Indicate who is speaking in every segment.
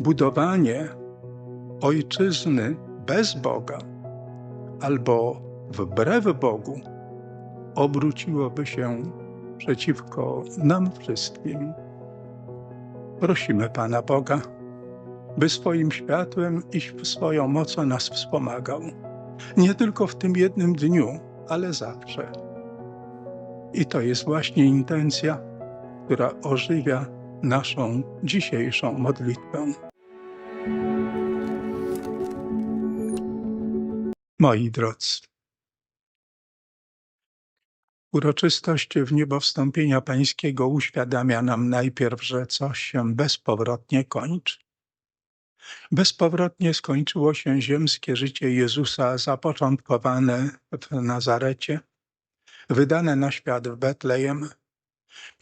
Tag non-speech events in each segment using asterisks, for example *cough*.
Speaker 1: budowanie ojczyzny bez Boga albo wbrew Bogu obróciłoby się przeciwko nam wszystkim. Prosimy Pana Boga, by swoim światłem i swoją mocą nas wspomagał. Nie tylko w tym jednym dniu, ale zawsze. I to jest właśnie intencja, która ożywia naszą dzisiejszą modlitwę. Moi drodzy, uroczystość w niebo wstąpienia Pańskiego uświadamia nam najpierw, że coś się bezpowrotnie kończy. Bezpowrotnie skończyło się ziemskie życie Jezusa zapoczątkowane w Nazarecie, wydane na świat w Betlejem.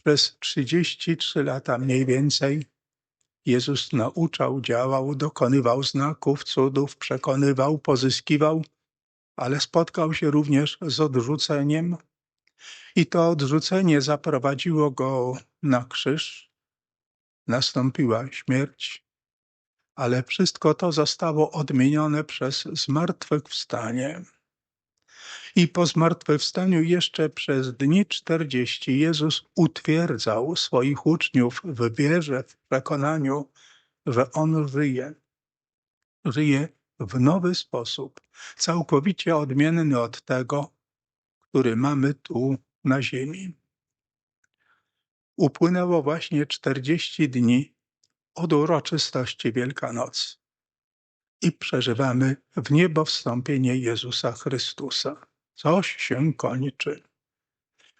Speaker 1: Przez 33 lata mniej więcej Jezus nauczał, działał, dokonywał znaków, cudów, przekonywał, pozyskiwał, ale spotkał się również z odrzuceniem. I to odrzucenie zaprowadziło go na krzyż. Nastąpiła śmierć, ale wszystko to zostało odmienione przez zmartwychwstanie. I po zmartwychwstaniu jeszcze przez dni czterdzieści Jezus utwierdzał swoich uczniów w wierze, w przekonaniu, że On żyje. Żyje w nowy sposób, całkowicie odmienny od tego, który mamy tu na ziemi. Upłynęło właśnie czterdzieści dni od uroczystości Wielkanocy i przeżywamy w niebo wstąpienie Jezusa Chrystusa. Coś się kończy.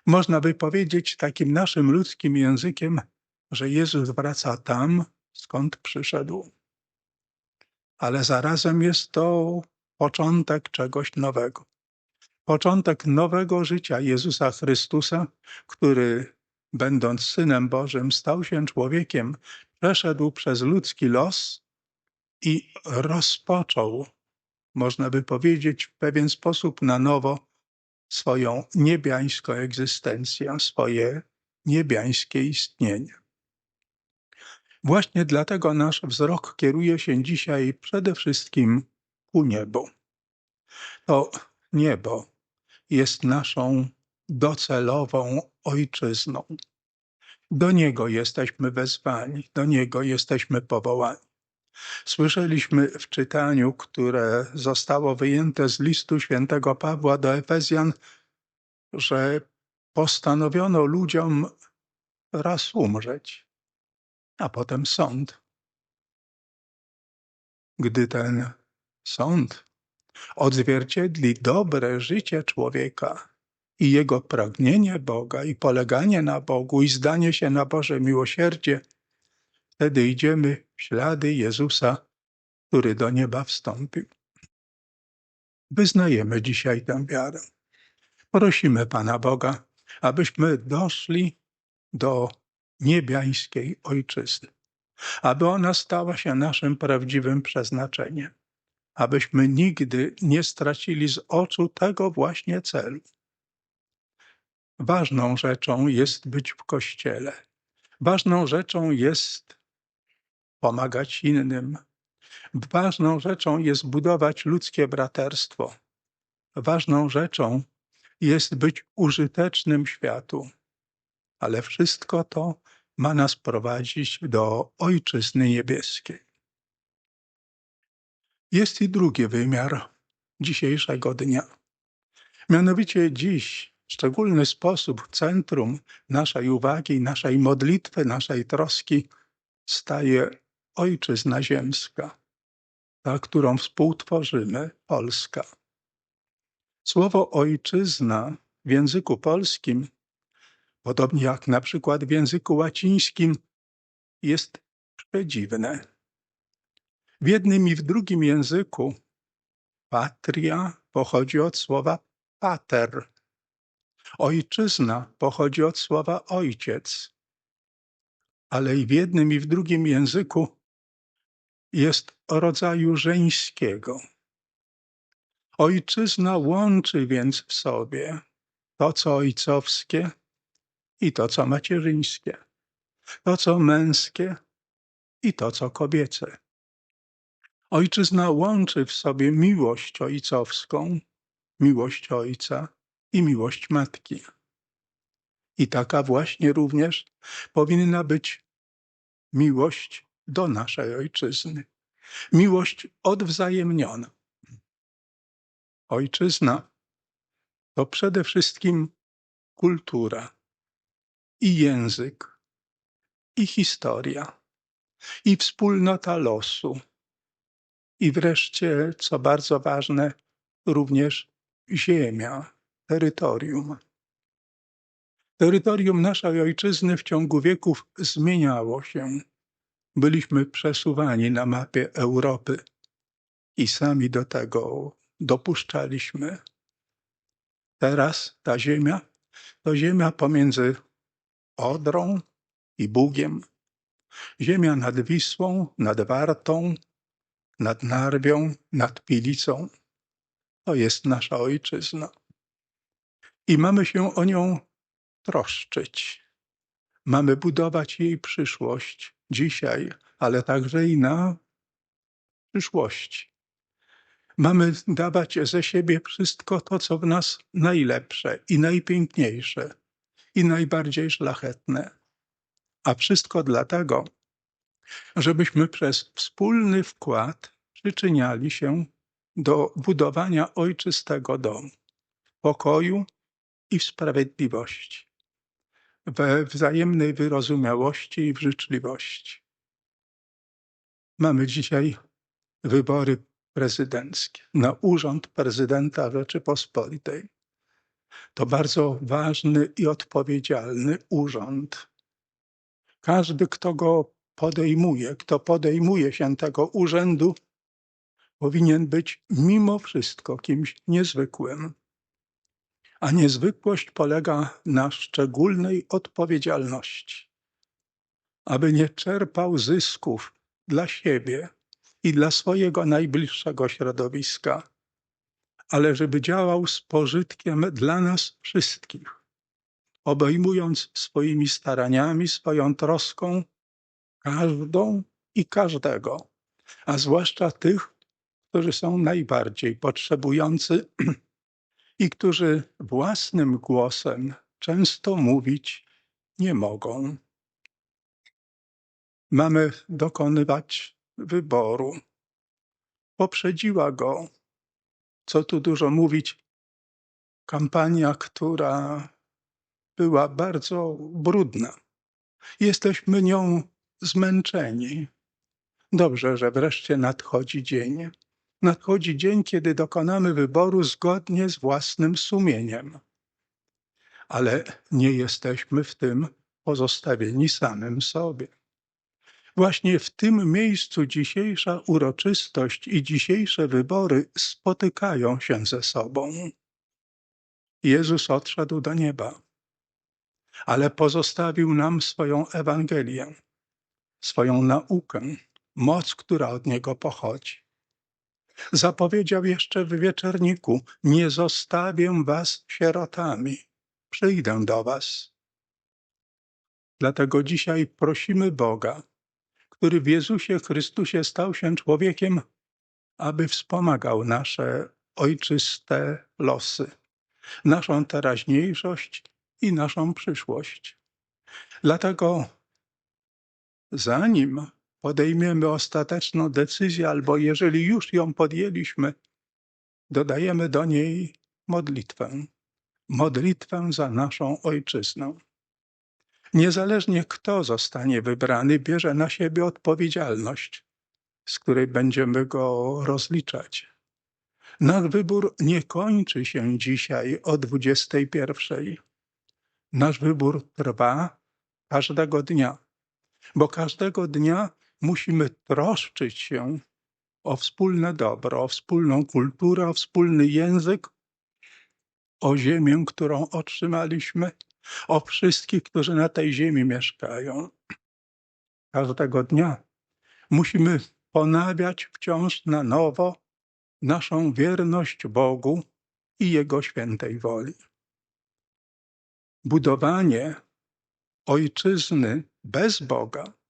Speaker 1: Można by powiedzieć takim naszym ludzkim językiem, że Jezus wraca tam, skąd przyszedł. Ale zarazem jest to początek czegoś nowego. Początek nowego życia Jezusa Chrystusa, który, będąc Synem Bożym, stał się człowiekiem, przeszedł przez ludzki los i rozpoczął, można by powiedzieć, w pewien sposób na nowo swoją niebiańską egzystencję, swoje niebiańskie istnienie. Właśnie dlatego nasz wzrok kieruje się dzisiaj przede wszystkim ku niebu. To niebo jest naszą docelową ojczyzną. Do niego jesteśmy wezwani, do niego jesteśmy powołani. Słyszeliśmy w czytaniu, które zostało wyjęte z listu świętego Pawła do Efezjan, że postanowiono ludziom raz umrzeć, a potem sąd. Gdy ten sąd odzwierciedli dobre życie człowieka i jego pragnienie Boga i poleganie na Bogu i zdanie się na Boże miłosierdzie, wtedy idziemy w ślady Jezusa, który do nieba wstąpił. Wyznajemy dzisiaj tę wiarę. Prosimy Pana Boga, abyśmy doszli do niebiańskiej ojczyzny, aby ona stała się naszym prawdziwym przeznaczeniem, abyśmy nigdy nie stracili z oczu tego właśnie celu. Ważną rzeczą jest być w kościele. Ważną rzeczą jest pomagać innym. Ważną rzeczą jest budować ludzkie braterstwo. Ważną rzeczą jest być użytecznym światu. Ale wszystko to ma nas prowadzić do Ojczyzny Niebieskiej. Jest i drugi wymiar dzisiejszego dnia. Mianowicie dziś w szczególny sposób centrum naszej uwagi, naszej modlitwy, naszej troski staje Ojczyzna Ziemska, ta, którą współtworzymy, Polska. Słowo ojczyzna w języku polskim, podobnie jak na przykład w języku łacińskim, jest przedziwne. W jednym i w drugim języku patria pochodzi od słowa pater. Ojczyzna pochodzi od słowa ojciec. Ale i w jednym i w drugim języku jest rodzaju żeńskiego. Ojczyzna łączy więc w sobie to, co ojcowskie i to, co macierzyńskie, to, co męskie i to, co kobiece. Ojczyzna łączy w sobie miłość ojcowską, miłość ojca i miłość matki. I taka właśnie również powinna być miłość do naszej ojczyzny. Miłość odwzajemniona. Ojczyzna to przede wszystkim kultura i język, i historia, i wspólnota losu, i wreszcie, co bardzo ważne, również ziemia, terytorium. Terytorium naszej ojczyzny w ciągu wieków zmieniało się. Byliśmy przesuwani na mapie Europy i sami do tego dopuszczaliśmy. Teraz ta ziemia to ziemia pomiędzy Odrą i Bugiem, ziemia nad Wisłą, nad Wartą, nad Narwią, nad Pilicą. To jest nasza ojczyzna. I mamy się o nią troszczyć. Mamy budować jej przyszłość dzisiaj, ale także i na przyszłości. Mamy dawać ze siebie wszystko to, co w nas najlepsze i najpiękniejsze i najbardziej szlachetne. A wszystko dlatego, żebyśmy przez wspólny wkład przyczyniali się do budowania ojczystego domu, pokoju i sprawiedliwości, we wzajemnej wyrozumiałości i w życzliwości. Mamy dzisiaj wybory prezydenckie na urząd prezydenta Rzeczypospolitej. To bardzo ważny i odpowiedzialny urząd. Każdy, kto go podejmuje, kto podejmuje się tego urzędu, powinien być mimo wszystko kimś niezwykłym. A niezwykłość polega na szczególnej odpowiedzialności, aby nie czerpał zysków dla siebie i dla swojego najbliższego środowiska, ale żeby działał z pożytkiem dla nas wszystkich, obejmując swoimi staraniami, swoją troską każdą i każdego, a zwłaszcza tych, którzy są najbardziej potrzebujący *clears throat* i którzy własnym głosem często mówić nie mogą. Mamy dokonywać wyboru. Poprzedziła go, co tu dużo mówić, kampania, która była bardzo brudna. Jesteśmy nią zmęczeni. Dobrze, że wreszcie nadchodzi dzień. Nadchodzi dzień, kiedy dokonamy wyboru zgodnie z własnym sumieniem. Ale nie jesteśmy w tym pozostawieni samym sobie. Właśnie w tym miejscu dzisiejsza uroczystość i dzisiejsze wybory spotykają się ze sobą. Jezus odszedł do nieba, ale pozostawił nam swoją Ewangelię, swoją naukę, moc, która od niego pochodzi. Zapowiedział jeszcze w wieczorniku: Nie zostawię was sierotami, przyjdę do was. Dlatego dzisiaj prosimy Boga, który w Jezusie Chrystusie stał się człowiekiem, aby wspomagał nasze ojczyste losy, naszą teraźniejszość i naszą przyszłość. Dlatego zanim podejmiemy ostateczną decyzję, albo jeżeli już ją podjęliśmy, dodajemy do niej modlitwę. Modlitwę za naszą ojczyznę. Niezależnie kto zostanie wybrany, bierze na siebie odpowiedzialność, z której będziemy go rozliczać. Nasz wybór nie kończy się dzisiaj o 21. Nasz wybór trwa każdego dnia, bo każdego dnia musimy troszczyć się o wspólne dobro, o wspólną kulturę, o wspólny język, o ziemię, którą otrzymaliśmy, o wszystkich, którzy na tej ziemi mieszkają. Każdego dnia musimy ponawiać wciąż na nowo naszą wierność Bogu i Jego świętej woli. Budowanie ojczyzny bez Boga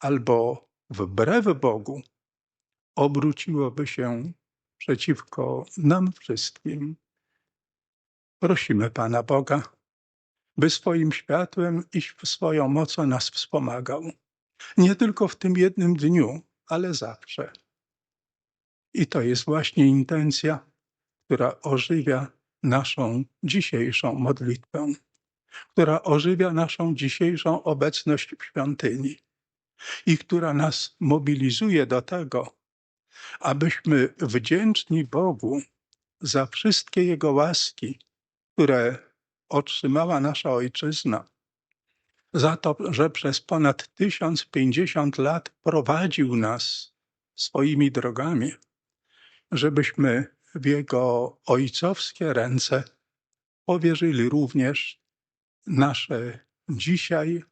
Speaker 1: albo wbrew Bogu obróciłoby się przeciwko nam wszystkim. Prosimy Pana Boga, by swoim światłem i swoją mocą nas wspomagał. Nie tylko w tym jednym dniu, ale zawsze. I to jest właśnie intencja, która ożywia naszą dzisiejszą modlitwę, która ożywia naszą dzisiejszą obecność w świątyni i która nas mobilizuje do tego, abyśmy wdzięczni Bogu za wszystkie Jego łaski, które otrzymała nasza Ojczyzna, za to, że przez ponad 1050 lat prowadził nas swoimi drogami, żebyśmy w Jego ojcowskie ręce powierzyli również nasze dzisiaj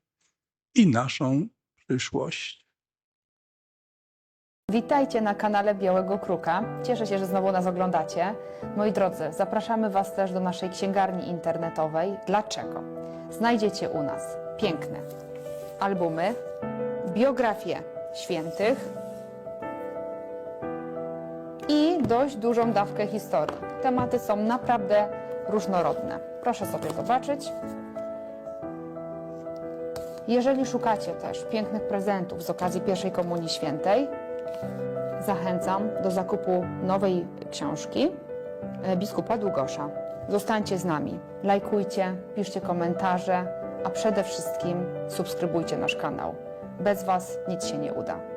Speaker 1: i naszą przyszłość.
Speaker 2: Witajcie na kanale Białego Kruka. Cieszę się, że znowu nas oglądacie. Moi drodzy, zapraszamy Was też do naszej księgarni internetowej. Dlaczego? Znajdziecie u nas piękne albumy, biografie świętych i dość dużą dawkę historii. Tematy są naprawdę różnorodne. Proszę sobie zobaczyć. Jeżeli szukacie też pięknych prezentów z okazji pierwszej Komunii Świętej, zachęcam do zakupu nowej książki e, biskupa Długosza. Zostańcie z nami, lajkujcie, piszcie komentarze, a przede wszystkim subskrybujcie nasz kanał. Bez Was nic się nie uda.